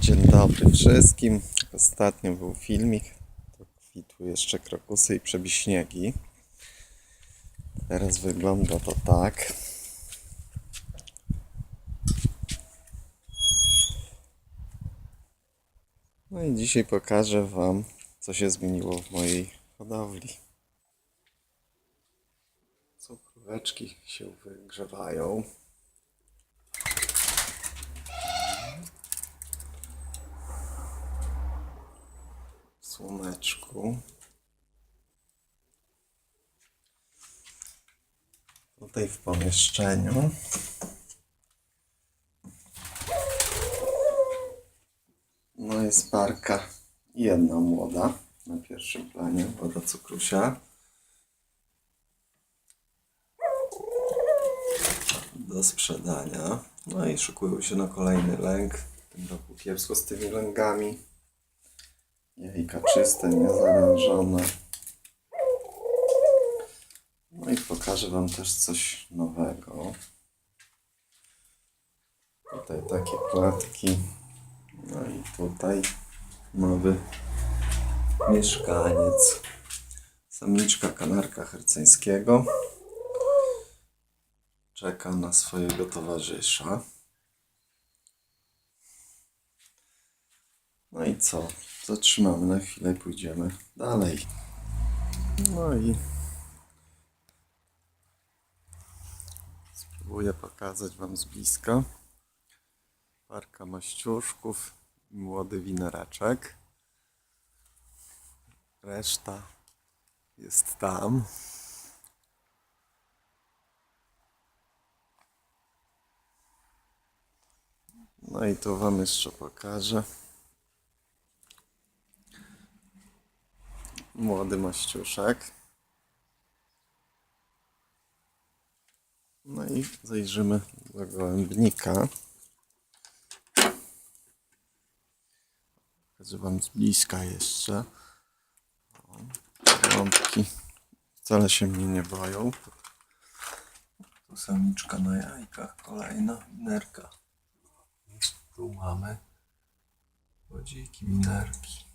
Dzień dobry wszystkim. Ostatnio był filmik. To kwitły jeszcze krokusy i przebiśniegi. Teraz wygląda to tak. No i dzisiaj pokażę Wam, co się zmieniło w mojej hodowli. Cukróweczki się wygrzewają. Słoneczku. Tutaj w pomieszczeniu. No jest parka jedna młoda na pierwszym planie, woda cukrusia. Do sprzedania. No i szykują się na kolejny lęk. W tym roku kiepsko z tymi lęgami. Jajka czyste, niezarężone. No i pokażę Wam też coś nowego. Tutaj takie klatki. No i tutaj nowy mieszkaniec. Samiczka kanarka herceńskiego. Czeka na swojego towarzysza. No i co? Zatrzymamy na chwilę i pójdziemy dalej. No i spróbuję pokazać Wam z bliska. Parka maściuszków młody wineraczek. Reszta jest tam. No i tu Wam jeszcze pokażę. Młody maściuszek. No i zajrzymy do gołębnika. Pokażę Wam z bliska jeszcze. Gołąbki wcale się mnie nie boją. Tu samiczka na jajkach, kolejna minerka. Tu mamy wodziki minerki.